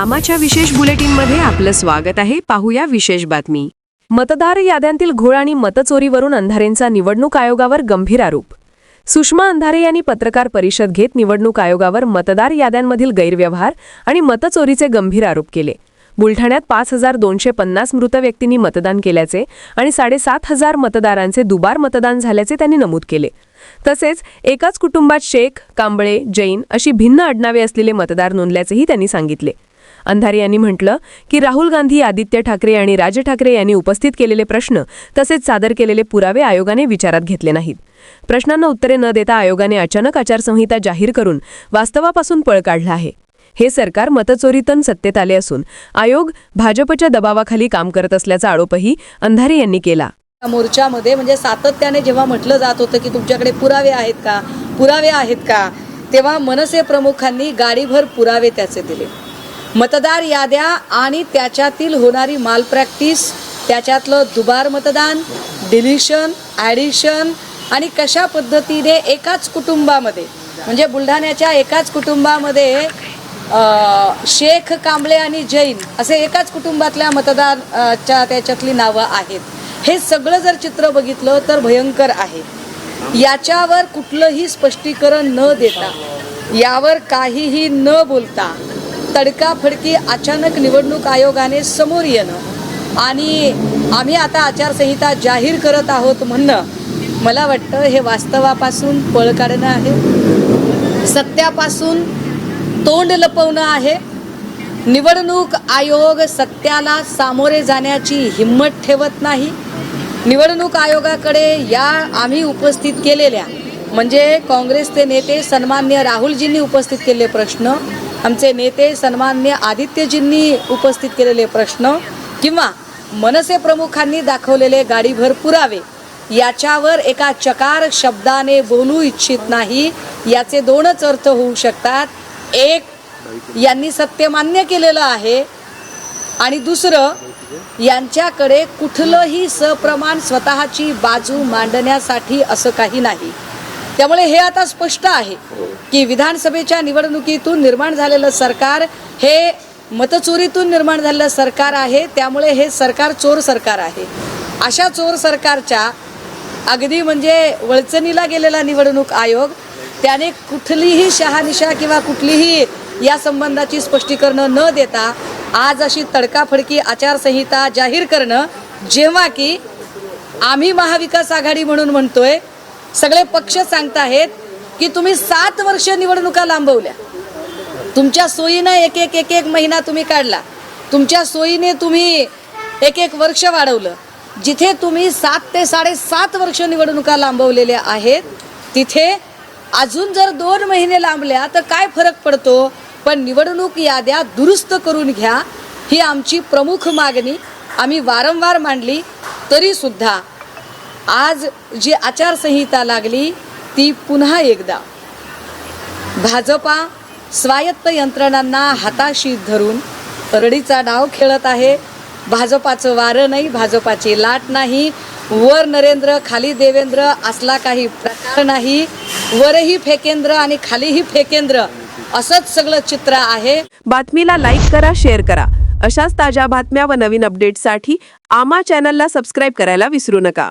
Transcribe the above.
आमाच्या विशेष बुलेटिनमध्ये आपलं स्वागत आहे. पाहूया विशेष बातमी. मतदार याद्यांतील घोळ आणि मतचोरीवरून अंधारेंचा निवडणूक आयोगावर गंभीर आरोप. सुषमा अंधारे यांनी पत्रकार परिषद घेत निवडणूक आयोगावर मतदार याद्यांमधील गैरव्यवहार आणि मतचोरीचे गंभीर आरोप केले. बुलढाण्यात पाच हजार दोनशे पन्नास मृत व्यक्तींनी मतदान केल्याचे आणि साडेसात हजार मतदारांचे दुबार मतदान झाल्याचे त्यांनी नमूद केले. तसेच एकाच कुटुंबात शेख कांबळे जैन अशी भिन्न आडनावे असलेले मतदार नोंदल्याचेही त्यांनी सांगितले. अंधारे यांनी म्हटलं की राहुल गांधी आदित्य ठाकरे आणि राज ठाकरे यांनी उपस्थित केलेले प्रश्न तसेच सादर केलेले पुरावे आयोगाने विचारात घेतले नाहीत. प्रश्नांना उत्तरे न देता आयोगाने अचानक आचारसंहिता जाहीर करून वास्तवापासून पळ काढला आहे. हे सरकार मतचोरीतून सत्तेत आले असून आयोग भाजपच्या दबावाखाली काम करत असल्याचा आरोपही अंधारे यांनी केला. मोर्चामध्ये म्हणजे सातत्याने जेव्हा म्हटलं जात होतं की तुमच्याकडे पुरावे आहेत का? पुरावे आहेत का? तेव्हा मनसे प्रमुखांनी गाडीभर पुरावे त्याचे दिले. मतदार याद्या आणि त्याच्यातील होणारी माल प्रॅक्टिस त्याच्यातलं दुबार मतदान डिलिशन ॲडिशन आणि कशा पद्धतीने एकाच कुटुंबामध्ये म्हणजे बुलढाण्याच्या एकाच कुटुंबामध्ये शेख कांबळे आणि जैन असे एकाच कुटुंबातल्या मतदारच्या त्याच्यातली नावं आहेत. हे सगळं जर चित्र बघितलं तर भयंकर आहे. याच्यावर कुठलंही स्पष्टीकरण न देता यावर काहीही न बोलता तडकाफडकी अचानक निवडणूक आयोगाने समोर येणं. आणि आम्ही आता आचारसंहिता जाहीर करत आहोत म्हणणं मला वाटतं हे वास्तवापासून पळ काढणं आहे. सत्यापासून तोंड लपवणं आहे. निवडणूक आयोग सत्याला सामोरे जाण्याची हिंमत ठेवत नाही. निवडणूक आयोगाकडे या आम्ही उपस्थित केलेल्या म्हणजे काँग्रेसचे नेते सन्मान्य राहुलजींनी उपस्थित केलेले प्रश्न. आमचे नेते सन्मान्य आदित्यजींनी उपस्थित केलेले प्रश्न किंवा मनसे प्रमुखांनी दाखवलेले गाडीभर पुरावे याच्यावर एका चकार शब्दाने बोलू इच्छित नाही याचे दोनच अर्थ होऊ शकतात. एक यांनी सत्य मान्य केलेलं आहे. आणि दुसरं यांच्याकडे कुठलंही सप्रमाण स्वतःची बाजू मांडण्यासाठी असं काही नाही. त्यामुळे हे आता स्पष्ट आहे की विधानसभेच्या निवडणुकीतून निर्माण झालेलं सरकार हे मतचोरीतून निर्माण झालेलं सरकार आहे. त्यामुळे हे सरकार चोर सरकार आहे. अशा चोर सरकारच्या अगदी म्हणजे वळचणीला गेलेला निवडणूक आयोग त्याने कुठलीही शहानिशा किंवा कुठलीही या संबंधाची स्पष्टीकरणं न देता आज अशी तडकाफडकी आचारसंहिता जाहीर करणं जेव्हा की आम्ही महाविकास आघाडी म्हणून म्हणतोय सगळे पक्ष सांगताहेत की तुम्ही सात वर्ष निवडणुका लांबवल्या. तुमच्या सोयीनं एक एक एक एक महिना तुम्ही काढला. तुमच्या सोयीने तुम्ही एक एक वर्ष वाढवलं. जिथे तुम्ही सात ते साडेसात वर्ष निवडणुका लांबवलेल्या आहेत तिथे अजून जर दोन महिने लांबल्या तर काय फरक पडतो? पण निवडणूक याद्या दुरुस्त करून घ्या. ही आमची प्रमुख मागणी. आम्ही वारंवार मांडली. तरीसुद्धा आज जी आचारसंहिता लागली ती पुन्हा एकदा. भाजपा स्वायत्त यंत्रणांना हाताशी धरून रडीचा डाव खेळत आहे. भाजपाचं वारं नाही भाजपाची लाट नाही. वर नरेंद्र खाली देवेंद्र असला काही प्रकार नाही. वरही फेकेंद्र आणि खालीही फेकेंद्र असंच सगळं चित्र आहे. बातमीला लाईक करा शेअर करा. अशाच ताज्या बातम्या व नवीन अपडेटसाठी आमा चॅनलला सबस्क्राईब करायला विसरू नका.